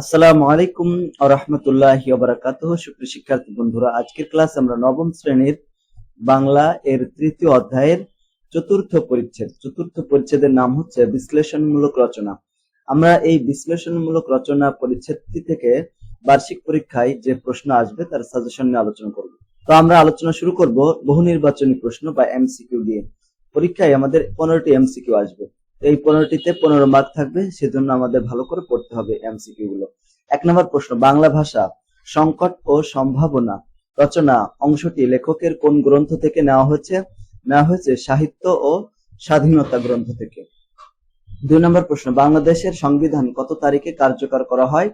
আসসালামু আলাইকুম রহমতুল্লাহ বারাকাত সুপ্রিয় শিক্ষার্থী বন্ধুরা, আজকের ক্লাস আমরা নবম শ্রেণির বাংলা এর তৃতীয় অধ্যায়ের চতুর্থ পরিচ্ছেদ, চতুর্থ পরিচ্ছেদের নাম হচ্ছে বিশ্লেষণমূলক রচনা। আমরা এই বিশ্লেষণমূলক রচনা পরিচ্ছেদটি থেকে বার্ষিক পরীক্ষায় যে প্রশ্ন আসবে, তার সাজেশন নিয়ে আলোচনা করব। তো আমরা আলোচনা শুরু করব বহু নির্বাচনী প্রশ্ন বা এমসিকিউ দিয়ে। পরীক্ষায় আমাদের পনেরোটি এমসিকিউ আসবে। এই পনেরোটিতে পনেরো মার্ক থাকবে, সেজন্য আমাদের ভালো করে পড়তে হবে এমসিকিউ গুলো। এক নম্বর প্রশ্ন, বাংলা ভাষা, সংকট ও সম্ভাবনা। রচনা, অংশটি লেখকের কোন গ্রন্থ থেকে নেওয়া হয়েছে? নেওয়া হয়েছে সাহিত্য ও স্বাধীনতা গ্রন্থ থেকে। দুই নম্বর প্রশ্ন, বাংলাদেশের সংবিধান কত তারিখে কার্যকর করা হয়?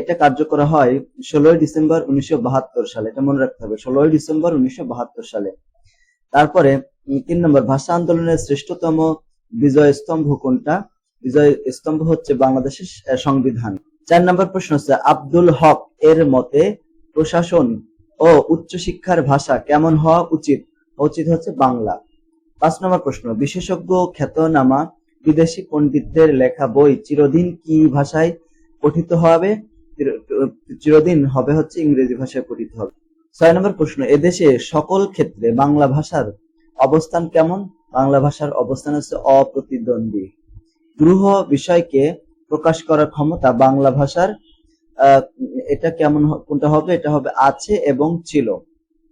এটা কার্যকর হয় ষোলোই ডিসেম্বর উনিশশো বাহাত্তর সালে, এটা মনে রাখতে হবে, ষোলোই ডিসেম্বর উনিশশো বাহাত্তর সালে। তারপরে তিন নম্বর, ভাষা আন্দোলনের শ্রেষ্ঠতম বিজয় স্তম্ভ কোনটা? বিজয় স্তম্ভ হচ্ছে বাংলাদেশের সংবিধান। চার নম্বর প্রশ্ন হচ্ছে, আব্দুল হক এর মতে প্রশাসন ও উচ্চশিক্ষার ভাষা কেমন হওয়া উচিত? উচিত হচ্ছে বাংলা। পাঁচ নম্বর প্রশ্ন, বিশেষজ্ঞ খ্যাতনামা বিদেশি পণ্ডিতদের লেখা বই চিরদিন কি ভাষায় পঠিত হবে? চিরদিন হবে হচ্ছে ইংরেজি ভাষায় পঠিত হবে। ছয় নম্বর প্রশ্ন, এদেশে সকল ক্ষেত্রে বাংলা ভাষার অবস্থান কেমন? বাংলা ভাষার অবস্থান হচ্ছে অপ্রতিদ্বন্দ্বী। গ্রহ বিষয়কে প্রকাশ করার ক্ষমতা বাংলা ভাষার এটা কেমন কোনটা হবে? এটা হবে আছে এবং ছিল।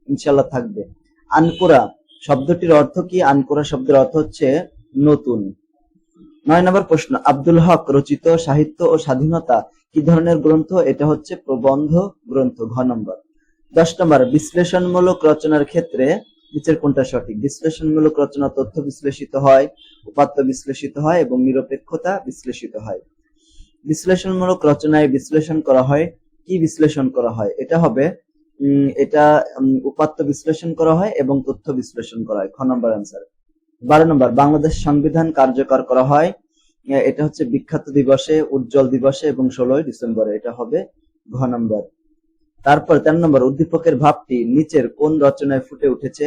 ইনশাল্লাহ থাকবে। আনকোরা শব্দটির অর্থ কি? আনকোরা শব্দের অর্থ হচ্ছে নতুন। নয় নম্বর প্রশ্ন, আব্দুল হক রচিত সাহিত্য ও স্বাধীনতা কি ধরনের গ্রন্থ? এটা হচ্ছে প্রবন্ধ গ্রন্থ, ঘ নম্বর। দশ নম্বর, বিশ্লেষণমূলক রচনার ক্ষেত্রে নিচের কোনটা সঠিক? বিশ্লেষণমূলক রচনা তথ্য বিশ্লেষিত হয়, উপাত্ত বিশ্লেষিত হয় এবং নিরপেক্ষতা বিশ্লেষিত হয়। বিশ্লেষণমূলক রচনায় বিশ্লেষণ করা হয়। কি বিশ্লেষণ করা হয়? এটা হবে এটা উপাত্ত বিশ্লেষণ করা হয় এবং তথ্য বিশ্লেষণ করা হয়। খ নম্বর অ্যান্সার বারো নম্বর, বাংলাদেশ সংবিধান কার্যকর করা হয়। এটা হচ্ছে বিখ্যাত দিবসে, উজ্জ্বল দিবসে এবং ষোলোই ডিসেম্বরে। এটা হবে ঘ নম্বর। তারপর তেরো নম্বর, উদ্দীপকের ভাবটি নিচের কোন রচনায় ফুটে উঠেছে?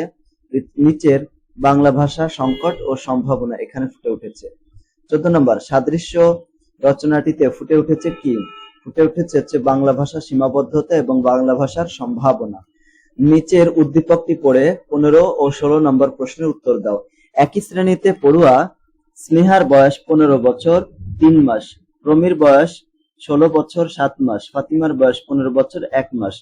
নিচের বাংলা ভাষা সংকট ও সম্ভাবনা এখানে ফুটে উঠেছে। চোদ্দ নম্বর, সাদৃশ্য রচনাটিতে ফুটে উঠেছে কি? ফুটে উঠেছে হচ্ছে বাংলা ভাষার সীমাবদ্ধতা এবং বাংলা ভাষার সম্ভাবনা। নিচের উদ্দীপকটি পড়ে পনেরো ও ষোলো নম্বর প্রশ্নের উত্তর দাও। একই শ্রেণীতে পড়ুয়া স্নেহার বয়স পনেরো বছর, তিন মাস। রমির বয়স ষোলো বছর, সাত মাস। ফাতিমার বয়স পনেরো বছর, এক মাস।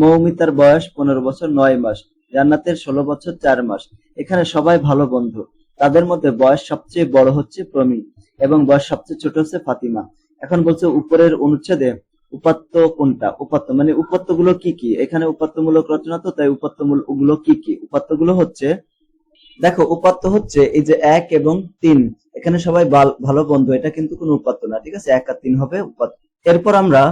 মৌমিতার বয়স পনেরো বছর, নয় মাস। জান্নাতের ষোলো বছর, চার মাস। এখানে সবাই ভালো বন্ধু। তাদের মধ্যে বয়স সবচেয়ে বড় হচ্ছে প্রমি এবং বয়স সবচেয়ে ছোট হচ্ছে ফাতিমা। এখন বলছে উপরের অনুচ্ছেদে উপাত্ত কোনটা? উপাত্ত মানে উপাত্তগুলো কি কি? এখানে উপাত্তমূলক রচনা তো, তাই উপাত্তগুলো কি কি? উপাত্তগুলো হচ্ছে দেখো, উপাত্ত হচ্ছে এই যে এক এবং তিন। এখানে সবাই ভালো বন্ধু, এটা কিন্তু কোনো উপাত্ত না, ঠিক আছে? এক আর তিন হবে উপাত্ত। এরপর আমরা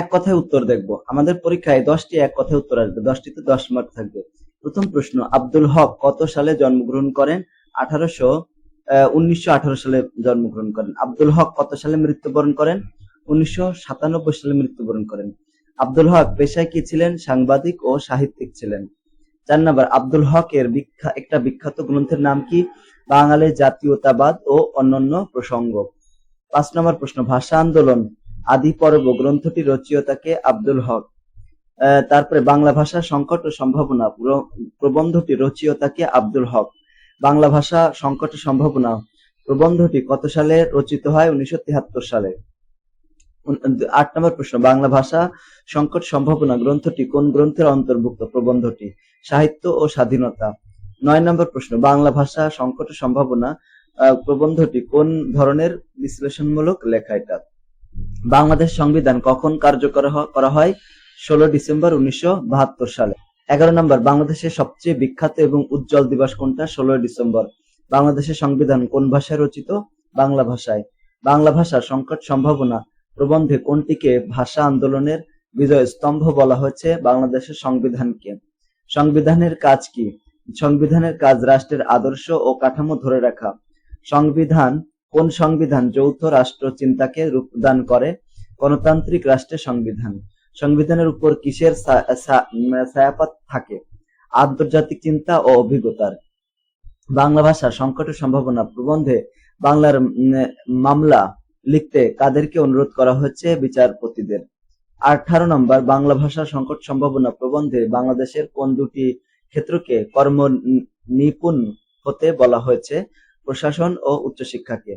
এক কথায় উত্তর দেখব। আমাদের পরীক্ষায় দশটি এক কথায় উত্তর আসবে, দশটিতে দশ মার্ক থাকবে। প্রথম প্রশ্ন, আব্দুল হক কত সালে জন্মগ্রহণ করেন? আঠারোশো উনিশশো সালে জন্মগ্রহণ করেন। আব্দুল হক কত সালে মৃত্যুবরণ করেন? উনিশশো সাতানব্বই সালে মৃত্যুবরণ করেন। আব্দুল হক পেশায় কি ছিলেন? সাংবাদিক ও সাহিত্যিক ছিলেন। চার নম্বর, আব্দুল হকের বিখ্যা, একটা বিখ্যাত গ্রন্থের নাম কি? বাঙালির জাতীয়তাবাদ ও অন্যান্য প্রসঙ্গ। পাঁচ নম্বর প্রশ্ন, ভাষা আন্দোলন, আদি পর্ব গ্রন্থটি রচয়িতাকে আব্দুল হক। তারপরে বাংলা ভাষা সংকট ও সম্ভাবনা প্র- প্রবন্ধটি রচয়িতাকে আব্দুল হক। বাংলা ভাষা সংকট ও সম্ভাবনা প্রবন্ধটি কত সালে রচিত হয়? উনিশশো সালে। আট নম্বর প্রশ্ন, বাংলা ভাষা সংকট, সম্ভাবনা গ্রন্থটি কোন গ্রন্থের অন্তর্ভুক্ত প্রবন্ধটি? সাহিত্য ও স্বাধীনতা। নয় নম্বর প্রশ্ন, বাংলা ভাষা সংকট সম্ভাবনা প্রবন্ধটি কোন ধরনের বিশ্লেষণমূলক লেখা এটা? বাংলাদেশ সংবিধান কখন কার্যকর করা হয়? ষোলো ডিসেম্বর উনিশশো বাহাত্তর সালে। এগারো নম্বর, বাংলাদেশের সবচেয়ে বিখ্যাত এবং উজ্জ্বল দিবস কোনটা? ষোলোই ডিসেম্বর। বাংলাদেশের সংবিধান কোন ভাষায় রচিত? বাংলা ভাষায়। বাংলা ভাষা সংকট সম্ভাবনা প্রবন্ধে কোনটিকে ভাষা আন্দোলনের বিজয় স্তম্ভ বলা হয়েছে? বাংলাদেশের সংবিধানকে। সংবিধানের কাজ কি? সংবিধানের কাজ রাষ্ট্রের আদর্শ ও কাঠামো ধরে রাখা। সংবিধান কোন সংবিধান যৌথ রাষ্ট্র চিন্তাকে রূপদান করে? গণতান্ত্রিক রাষ্ট্রের সংবিধান। সংবিধানের উপর কিসের ছায়াপাত থাকে? আন্তর্জাতিক চিন্তা ও অভিজ্ঞতার। বাংলা ভাষা সংকট সম্ভাবনা প্রবন্ধে বাংলার মামলা লিখতে কাদেরকে অনুরোধ করা হচ্ছে বিচারপতিদের? আঠারো নম্বর, বাংলা ভাষা সংকট সম্ভাবনা প্রবন্ধে বাংলাদেশের কোন দুটি ক্ষেত্রকে কর্ম নিপুণ হতে বলা হয়েছে? প্রশাসন ও উচ্চশিক্ষাকে।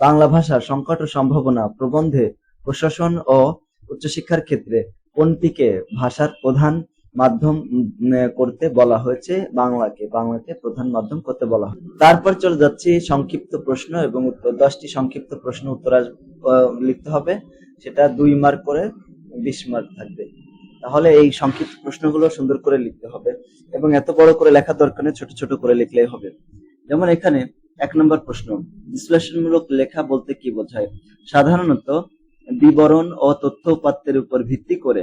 বাংলা ভাষা সংকট ও সম্ভাবনা প্রবন্ধে প্রশাসন ও উচ্চশিক্ষার ক্ষেত্রে কোনটিকে ভাষার প্রধান মাধ্যম করতে বলা হয়েছে? বাংলাকে বাংলাকে প্রধান মাধ্যম করতে বলা হয় তারপর চলে যাচ্ছি সংক্ষিপ্ত প্রশ্ন এবং উত্তর, দশটি সংক্ষিপ্ত প্রশ্ন উত্তর লিখতে হবে। সেটা দুই মার্ক করে বিশ মার্ক থাকবে। তাহলে এই সংক্ষিপ্ত প্রশ্নগুলো সুন্দর করে লিখতে হবে এবং এত বড় করে লেখা দরকার ছোট ছোট করে লিখলেই হবে। যেমন এখানে এক নম্বর প্রশ্ন, বিশ্লেষণমূলক লেখা বলতে কি বোঝায়? সাধারণত বিবরণ ও তথ্য উপাত্তের উপর ভিত্তি করে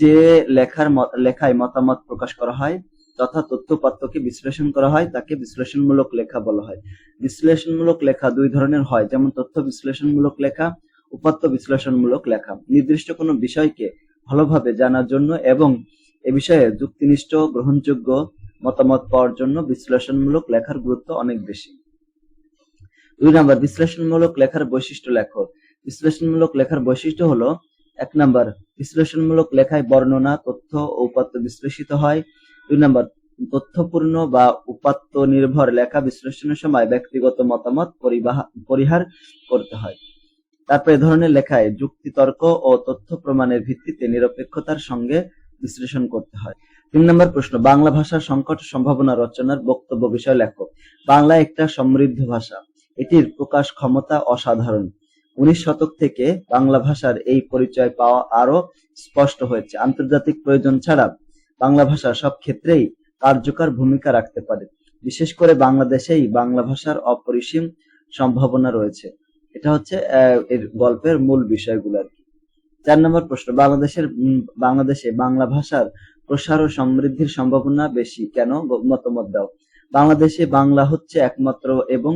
যে লেখার লেখায় মতামত প্রকাশ করা হয় তথা তথ্য উপাত্তকে বিশ্লেষণ করা হয়, তাকে বিশ্লেষণমূলক লেখা বলা হয়। বিশ্লেষণমূলক লেখা দুই ধরনের হয়, যেমন তথ্য বিশ্লেষণমূলক লেখা উপাত্ত বিশ্লেষণমূলক লেখা। নির্দিষ্ট কোনো বিষয়কে ভালোভাবে জানার জন্য এবং এ বিষয়ে যুক্তিনিষ্ঠ, গ্রহণযোগ্য মতামত পাওয়ার জন্য বিশ্লেষণমূলক লেখার গুরুত্ব অনেক বেশি। দুই নাম্বার, বিশ্লেষণমূলক লেখার বৈশিষ্ট্য লেখো। বিশ্লেষণমূলক লেখার বৈশিষ্ট্য হলো, এক নাম্বার, বিশ্লেষণমূলক লেখায় বর্ণনা, তথ্য ও উপাত্ত বিশ্লেষিত হয়। দুই নাম্বার, তথ্যপূর্ণ বা উপাত্ত নির্ভর লেখা বিশ্লেষণের সময় ব্যক্তিগত মতামত পরিহার করতে হয়। তারপর এ ধরনের লেখায় যুক্তিতর্ক ও তথ্য প্রমাণের ভিত্তিতে নিরপেক্ষতার সঙ্গে বিশ্লেষণ করতে হয়। তিন নম্বর প্রশ্ন, বাংলা ভাষার সংকট সম্ভাবনা রচনার বক্তব্য বিষয় লেখো। বাংলা একটা সমৃদ্ধ ভাষা। এটির প্রকাশ ক্ষমতা অসাধারণ। উনিশ শতক থেকে বাংলা ভাষার এই পরিচয় পাওয়া আরও স্পষ্ট হয়েছে। আন্তর্জাতিক প্রয়োজন ছাড়া বাংলা ভাষা সব ক্ষেত্রেই কার্যকর ভূমিকা রাখতে পারে। বিশেষ করে বাংলাদেশেই বাংলা ভাষার অপরিসীম সম্ভাবনা রয়েছে। এটা হচ্ছে এর গল্পের মূল বিষয়গুলো আর কি। চার নম্বর প্রশ্ন, বাংলাদেশের বাংলাদেশে বাংলা ভাষার প্রসার ও সমৃদ্ধির সম্ভাবনা বেশি কেন? মতামত দাও। বাংলাদেশে বাংলা হচ্ছে একমাত্র এবং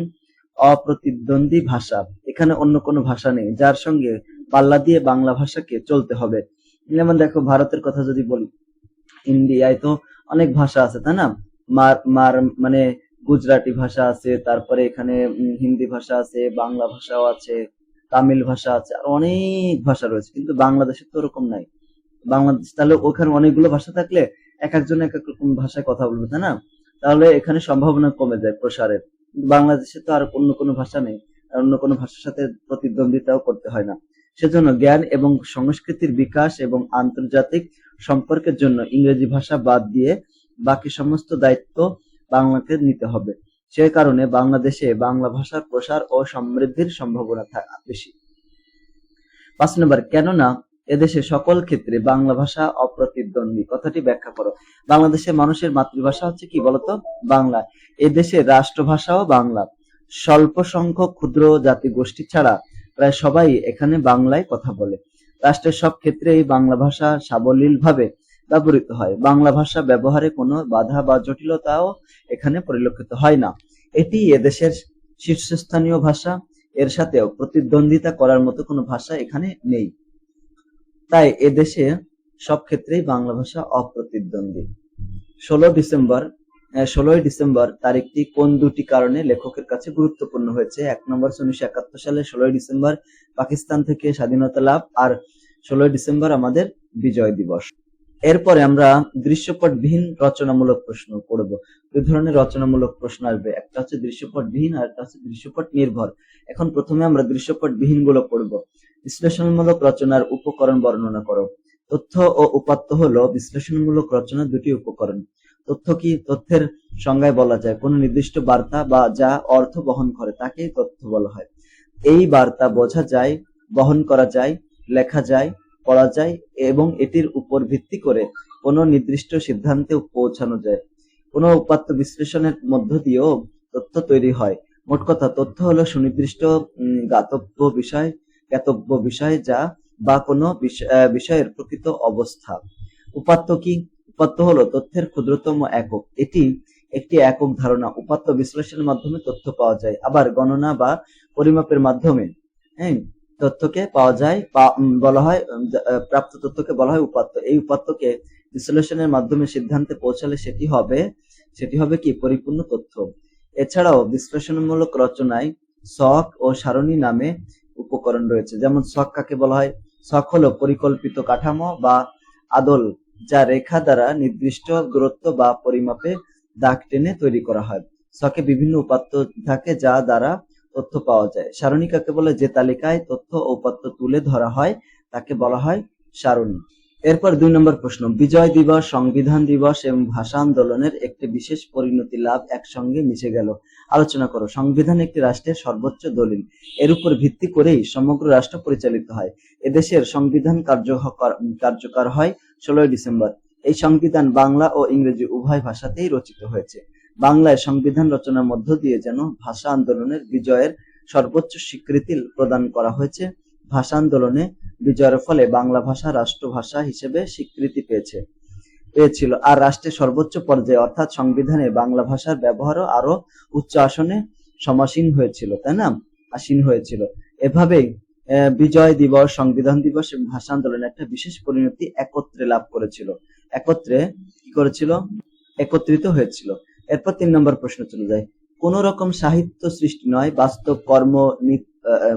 অপ্রতিদ্বন্দ্বী ভাষা। এখানে অন্য কোনো ভাষা নেই, যার সঙ্গে পাল্লা দিয়ে বাংলা ভাষাকে চলতে হবে। যেমন দেখো, ভারতের কথা যদি বলি, ইন্ডিয়ায় তো অনেক ভাষা আছে, তাই না? মার মার মানে গুজরাটি ভাষা আছে, তারপরে এখানে হিন্দি ভাষা আছে, বাংলা ভাষাও আছে, তামিল ভাষা আছে, আর অনেক ভাষা রয়েছে, কিন্তু বাংলাদেশে তো ওরকম নাই। বাংলাদেশ, তাহলে ওখানে অনেকগুলো ভাষা থাকলে এক একজন এক এক রকম ভাষায় কথা বলবে, তাই না? তাহলে এখানে সম্ভাবনা কমে যায় প্রসারের। বাংলাদেশে তো আর অন্য কোনো ভাষা নেই, আর অন্য কোনো ভাষার সাথে প্রতিদ্বন্দ্বিতাও করতে হয় না। সেজন্য জ্ঞান এবং সংস্কৃতির বিকাশ এবং আন্তর্জাতিক সম্পর্কের জন্য ইংরেজি ভাষা বাদ দিয়ে বাকি সমস্ত দায়িত্ব বাংলাকে নিতে হবে। সে কারণে বাংলাদেশে বাংলা ভাষার প্রসার ও সমৃদ্ধির সম্ভাবনা থা- বেশি। পাঁচ নম্বর, কেননা এদেশে সকল ক্ষেত্রে বাংলা ভাষা অপ্রতিদ্বন্দ্বী। কথাটি ব্যাখ্যা করো। বাংলাদেশের মানুষের মাতৃভাষা হচ্ছে কি বলতো? বাংলা। এদেশের রাষ্ট্রভাষাও বাংলা। স্বল্প সংখ্যক ক্ষুদ্র জাতি গোষ্ঠী ছাড়া প্রায় সবাই এখানে বাংলায় কথা বলে। রাষ্ট্রের সব ক্ষেত্রেই বাংলা ভাষা সাবলীলভাবে ব্যবহৃত হয়। বাংলা ভাষা ব্যবহারে কোনো বাধা বা জটিলতাও এখানে পরিলক্ষিত হয় না। এটি এদেশের শীর্ষস্থানীয় ভাষা। এর সাথেও প্রতিদ্বন্দ্বিতা করার মতো কোনো ভাষা এখানে নেই। তাই এদেশে সব ক্ষেত্রেই বাংলা ভাষা অপ্রতিদ্বন্দ্বী। ষোলো ডিসেম্বর ষোলোই ডিসেম্বর তারিখটি কোন দুটি কারণে লেখকের কাছে গুরুত্বপূর্ণ হয়েছে? এক নম্বর উনিশশো একাত্তর সালে ষোলোই ডিসেম্বর পাকিস্তান থেকে স্বাধীনতা লাভ। আর ষোলোই ডিসেম্বর আমাদের বিজয় দিবস। এরপরে আমরা দৃশ্যপটবিহীন রচনামূলক প্রশ্ন করব। দুই ধরনের রচনামূলক প্রশ্ন আসবে। একটা হচ্ছে দৃশ্যপটবিহীন আর একটা হচ্ছে দৃশ্যপট নির্ভর এখন প্রথমে আমরা দৃশ্যপটবিহীনগুলো পড়ব। বিশ্লেষণমূলক রচনার উপকরণ বর্ণনা করো। তথ্য ও উপাত্ত হলো বিশ্লেষণমূলক রচনার দুটি উপকরণ। তথ্য কি? তথ্যের সংজ্ঞায় বলা যায়। কোন নির্দিষ্ট বার্তা বা যা অর্থ বহন করে তাকেই তথ্য বলা হয়। এই বার্তা বোঝা যায়, বহন করা যায়, লেখা যায় পড়া যায় এবং এটির উপর ভিত্তি করে কোনো নির্দিষ্ট সিদ্ধান্তে পৌঁছানো যায়। কোনো উপাত্ত বিশ্লেষণের মধ্য দিয়েও তথ্য তৈরি হয়। মোট কথা, তথ্য হলো সুনির্দিষ্ট জ্ঞাতব্য বিষয় জ্ঞাতব্য বিষয় যা বা কোনো বিষয়ের প্রকৃত অবস্থা। উপাত্ত কি? উপাত্ত হলো তথ্যের ক্ষুদ্রতম একক। এটি একটি একক ধারণা। উপাত্ত বিশ্লেষণের মাধ্যমে তথ্য পাওয়া যায়। আবার গণনা বা পরিমাপের মাধ্যমে হ্যাঁ? তথ্যকে পাওয়া যায় বলা হয় প্রাপ্ত তথ্যকে বলা হয় উপাত্ত। এই উপাত্তকে বিশ্লেষণের মাধ্যমে সিদ্ধান্তে পৌঁছালে সেটি হবে সেটি হবে কি? পরিপূর্ণ তথ্য। এছাড়াও বিশ্লেষণমূলক রচনায় শক ও সারণী নামে উপকরণ রয়েছে। যেমন ছক কাকে বলা হয়? ছক হলো পরিকল্পিত কাঠামো বা আদল যা রেখা দ্বারা নির্দিষ্ট দূরত্ব বা পরিমাপে দাগ টেনে তৈরি করা হয়। ছকে বিভিন্ন উপাত্ত থাকে যা দ্বারা তথ্য পাওয়া যায়। সারণী কাকে বলে? যে তালিকায় তথ্য ও উপাত্ত তুলে ধরা হয়, তাকে বলা হয় সারণী। এরপর দুই নম্বর প্রশ্ন, বিজয় দিবস, সংবিধান দিবস এবং ভাষা আন্দোলনের একটি বিশেষ পরিণতি লাভ একসঙ্গে মিশে গেল। আলোচনা করো, সংবিধান একটি রাষ্ট্রের সর্বোচ্চ দলিল। এর উপর ভিত্তি করেই সমগ্র রাষ্ট্র পরিচালিত হয়। এদেশের সংবিধান কার্যকর কার্যকর হয় ষোলোই ডিসেম্বর। এই সংবিধান বাংলা ও ইংরেজি উভয় ভাষাতেই রচিত হয়েছে। বাংলায় সংবিধান রচনার মধ্য দিয়ে যেন ভাষা আন্দোলনের বিজয়ের সর্বোচ্চ স্বীকৃতি প্রদান করা হয়েছে। ভাষা আন্দোলনে বিজয়ের ফলে বাংলা ভাষা রাষ্ট্রভাষা হিসেবে স্বীকৃতি পেয়েছে। পেয়েছিল আর রাষ্ট্রের সর্বোচ্চ পর্যায়ে অর্থাৎ সংবিধানে বাংলা ভাষার ব্যবহারও আরও উচ্চ আসনে সমাসীন হয়েছিল, তাই না? আসীন হয়েছিল। এভাবেই বিজয় দিবস, সংবিধান দিবস এবং ভাষা আন্দোলনে একটা বিশেষ পরিণতি একত্রে লাভ করেছিল। একত্রে কি করেছিল? একত্রিত হয়েছিল। এরপর তিন নম্বর প্রশ্ন চলে যায়। কোন রকম সাহিত্য সৃষ্টি নয়, বাস্তব কর্ম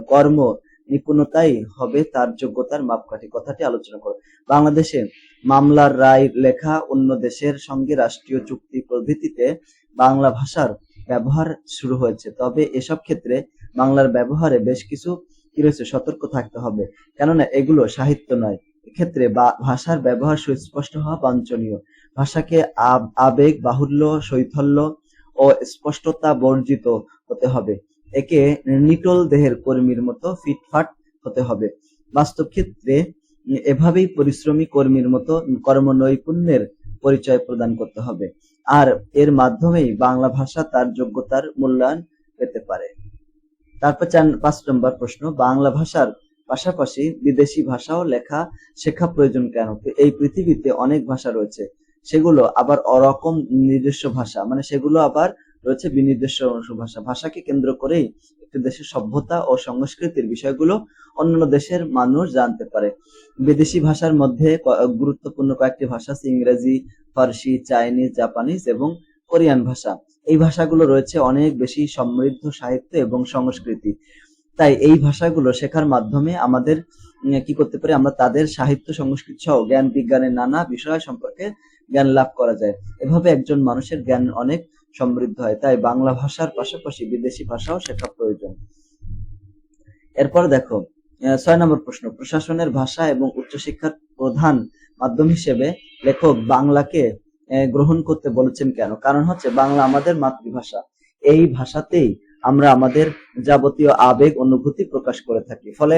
কর্ম নিপুণতাই হবে তার যোগ্যতার মাপকাঠি। কথাটি আলোচনা করো। বাংলাদেশে মামলার রায় লেখা অন্য দেশের সঙ্গে রাষ্ট্রীয় চুক্তি প্রভৃতিতে বাংলা ভাষার ব্যবহার শুরু হয়েছে। তবে এসব ক্ষেত্রে বাংলার ব্যবহারে বেশ কিছু কি রয়েছে? সতর্ক থাকতে হবে। কেননা এগুলো সাহিত্য নয়। এক্ষেত্রে বা- ভাষার ব্যবহার সুস্পষ্ট হওয়া বাঞ্ছনীয়। ভাষাকে আব- আবেগ, বাহুল্য, শৈথল্য ও স্পষ্টতা বর্জিত হতে হবে। একে নিটল দেহের কর্মীর মতো ফিটফাট হতে হবে। বাস্তব ক্ষেত্রে এভাবেই পরিশ্রমী কর্মীর মতো কর্ম নৈপুণ্যের পরিচয় প্রদান করতে হবে। আর এর মাধ্যমেই বাংলা ভাষা তার যোগ্যতার মূল্যায়ন পেতে পারে। তারপর চার পাঁচ নম্বর প্রশ্ন, বাংলা ভাষার পাশাপাশি বিদেশি ভাষাও লেখা শেখা প্রয়োজন কেন? এই পৃথিবীতে অনেক ভাষা রয়েছে। সেগুলো আবার অরকম নিজস্ব ভাষা মানে সেগুলো আবার রয়েছে বিনির্দিষ্ট ভাষা ভাষাকে কেন্দ্র করেই একটি দেশের সভ্যতা ও সংস্কৃতির বিষয়গুলো অন্যান্য দেশের মানুষ জানতে পারে। বিদেশি ভাষার মধ্যে গুরুত্বপূর্ণ কয়েকটি ভাষা আছে, ইংরেজি, ফার্সি, চাইনিজ, জাপানিজ এবং কোরিয়ান ভাষা। এই ভাষাগুলো রয়েছে অনেক বেশি সমৃদ্ধ সাহিত্য এবং সংস্কৃতি। তাই এই ভাষাগুলো শেখার মাধ্যমে আমাদের কি করতে পারি? আমরা তাদের সাহিত্য, সংস্কৃতি সহ জ্ঞান, বিজ্ঞানের নানা বিষয় সম্পর্কে জ্ঞান লাভ করা যায়। এভাবে একজন মানুষের জ্ঞান অনেক সমৃদ্ধ হয়, তাই বাংলা ভাষার পাশাপাশি বিদেশি ভাষাও শেখা প্রয়োজন। এরপর দেখো ছয় নম্বর প্রশ্ন। প্রশাসনের ভাষা এবং উচ্চশিক্ষার প্রধান মাধ্যম হিসেবে লেখক বাংলাকে গ্রহণ করতে বলেছেন কেন? কারণ হচ্ছে বাংলা আমাদের মাতৃভাষা। এই ভাষাতেই আমরা আমাদের যাবতীয় আবেগ, অনুভূতি প্রকাশ করে থাকি। ফলে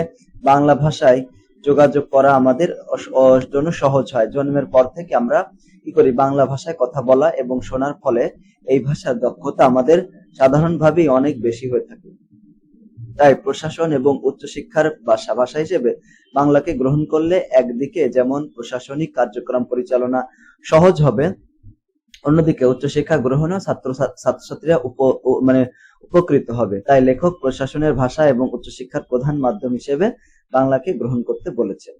বাংলা ভাষায় যোগাযোগ করা আমাদের জন্য সহজ হয়। জন্মের পর থেকে আমরা কি করি বাংলা ভাষায় কথা বলা এবং শোনার ফলে এই ভাষার দক্ষতা আমাদের সাধারণভাবেই অনেক বেশি হয়ে থাকে। তাই প্রশাসন এবং উচ্চশিক্ষার ভাষা ভাষা হিসেবে বাংলাকে গ্রহণ করলে একদিকে যেমন প্রশাসনিক কার্যক্রম পরিচালনা সহজ হবে, অন্যদিকে উচ্চশিক্ষা গ্রহণেও ছাত্র ছাত্রছাত্রীরা উপ মানে উপকৃত হবে। তাই লেখক, প্রশাসনের ভাষা এবং উচ্চশিক্ষার প্রধান মাধ্যম হিসেবে বাংলাকে গ্রহণ করতে বলেছেন।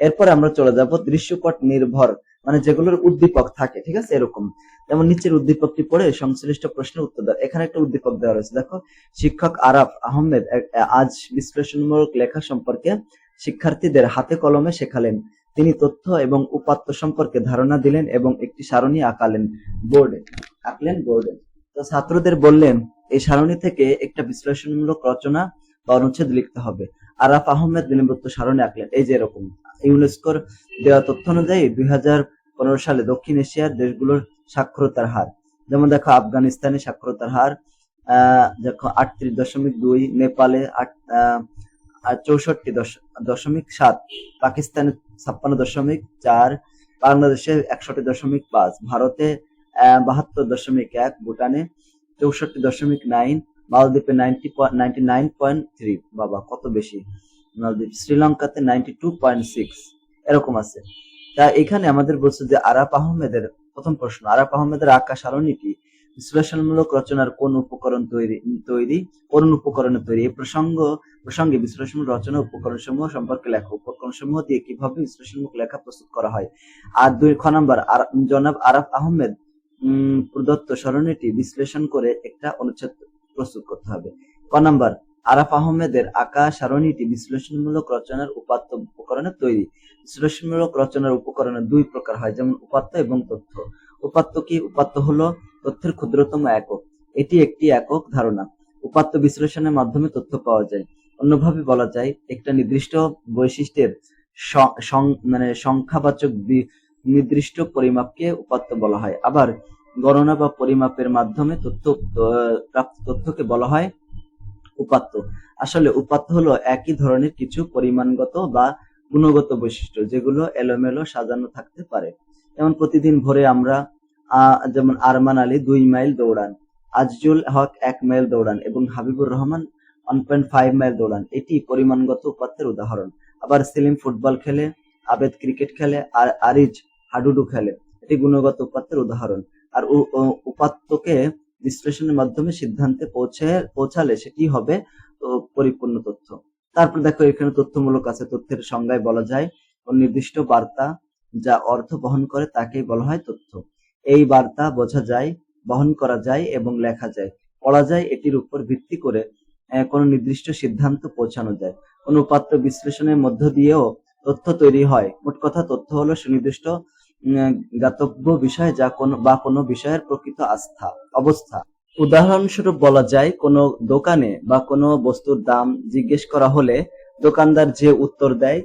এরপর আমরা চলে যাব দৃশ্যপট নির্ভর মানে যেগুলোর উদ্দীপক থাকে, ঠিক আছে? এরকম। যেমন নিচের উদ্দীপকটি পড়ে সংশ্লিষ্ট প্রশ্নের উত্তর দাও এখানে একটা উদ্দীপক দেওয়া রয়েছে। দেখো, শিক্ষক আরাফ আহমেদ আজ বিশ্লেষণমূলক লেখা সম্পর্কে শিক্ষার্থীদের হাতে কলমে শেখালেন। তিনি তথ্য এবং উপাত্ত সম্পর্কে ধারণা দিলেন এবং একটি সারণী আঁকালেন বোর্ডে। আঁকলেন বোর্ডে। তো ছাত্রদের বললেন, এই সারণী থেকে একটা বিশ্লেষণমূলক রচনা বা অনুচ্ছেদ লিখতে হবে। আরাফ আহমেদ নিম্নোক্ত সারণী আঁকলেন। এই যে এরকম। ইউনেস্কোর দেওয়া তথ্য অনুযায়ী দুই পনেরো সালে দক্ষিণ এশিয়ার দেশগুলোর সাক্ষরতার হার, যেমন দেখো আফগানিস্তানে সাক্ষরতার হার দেখো আটত্রিশ দশমিক দুই, নেপালে আট চৌষট্টি দশমিক সাত, পাকিস্তানে ছাপ্পান্ন দশমিক চার, বাংলাদেশে একষট্টি দশমিক পাঁচ, ভারতে বাহাত্তর দশমিক এক, ভুটানে চৌষট্টি দশমিক নাইন, মালদ্বীপে ninety ninety nine point three. বাবা, কত বেশি? মালদ্বীপ, শ্রীলঙ্কাতে নাইনটি এরকম আছে। তা এখানে আমাদের বলছে যে আরাপ আহমেদের, প্রথম প্রশ্ন আরাপ আহমেদের আঁকা সারণীটি বিশ্লেষণমূলক রচনার কোন উপকরণ তৈরি তৈরি, কোন উপকরণে তৈরি? এই প্রসঙ্গ, প্রসঙ্গে বিশ্লেষণ রচনা উপকরণ সমূহ সম্পর্কে লেখা উপকরণ সমূহ দিয়ে কীভাবে বিশ্লেষণমূলক লেখা প্রস্তুত করা হয়? আর দুই, খ নাম্বার জনাব আরাফ আহমেদ, উম, প্রদত্ত সরণীটি বিশ্লেষণ করে একটা অনুচ্ছেদ প্রস্তুত করতে হবে। ক নাম্বার আরাফ আহমেদের আঁকা সারণীটি বিশ্লেষণমূলক রচনার উপাত্ত উপকরণে তৈরি। বিশ্লেষণমূলক রচনার উপকরণে দুই প্রকার হয়, যেমন উপাত্ত এবং তথ্য। উপাত্ত কি? উপাত্ত হলো তথ্যের ক্ষুদ্রতম একক। এটি একটি একক ধারণা। উপাত্ত বিশ্লেষণের মাধ্যমে তথ্য পাওয়া যায়। অন্যভাবে বলা যায়, একটা নির্দিষ্ট বৈশিষ্ট্যের মানে সংখ্যাবাচক নির্দিষ্ট পরিমাপকে উপাত্ত বলা হয়। আবার গণনা বা পরিমাপের মাধ্যমে তথ্য প্রাপ্ত তথ্যকে বলা হয় উপাত্ত। আসলে উপাত্ত হলো একই ধরনের কিছু পরিমাণগত বা গুণগত বৈশিষ্ট্য যেগুলো এলোমেলো সাজানো থাকতে পারে। যেমন প্রতিদিন ভোরে আমরা যেমন আরমান আলী দুই মাইল দৌড়ান, আজিজুল হক এক মাইল দৌড়ান এবং Habibur Rahman one point five mile দৌড়ান। এটি পরিমাণগত উপাত্তের উদাহরণ। আবার সেলিম ফুটবল খেলে, আবেদ ক্রিকেট খেলে, আর আরিজ হাডুডু খেলে। এটি গুণগত উপাত্তের উদাহরণ। আর উপাত্তকে বিশ্লেষণের মাধ্যমে সিদ্ধান্তে পৌঁছে পৌঁছালে সেটি হবে ও, পরিপূর্ণ তথ্য। তারপর দেখো এখানে তথ্যমূলক আছে তথ্যের সংজ্ঞায় বলা যায় নির্দিষ্ট বার্তা যা অর্থ বহন করে তাকেই বলা হয় তথ্য। এই বার্তা বোঝা যায় বহন করা যায় এবং লেখা যায়। পড়া যায় এটির উপর ভিত্তি করে কোনো নির্দিষ্ট সিদ্ধান্ত পৌঁছানো যায়। কোন বিশ্লেষণের মধ্য দিয়েও তথ্য তৈরি হয়। মোট কথা তথ্য হলো সুনির্দিষ্ট জ্ঞাতব্য বিষয় যা কোনো বা কোনো বিষয়ের প্রকৃত আস্থা, অবস্থা। উদাহরণস্বরূপ বলা যায়, কোনো দোকানে বা কোনো বস্তুর দাম জিজ্ঞেস করা হলে দোকানদার যে উত্তর দেয়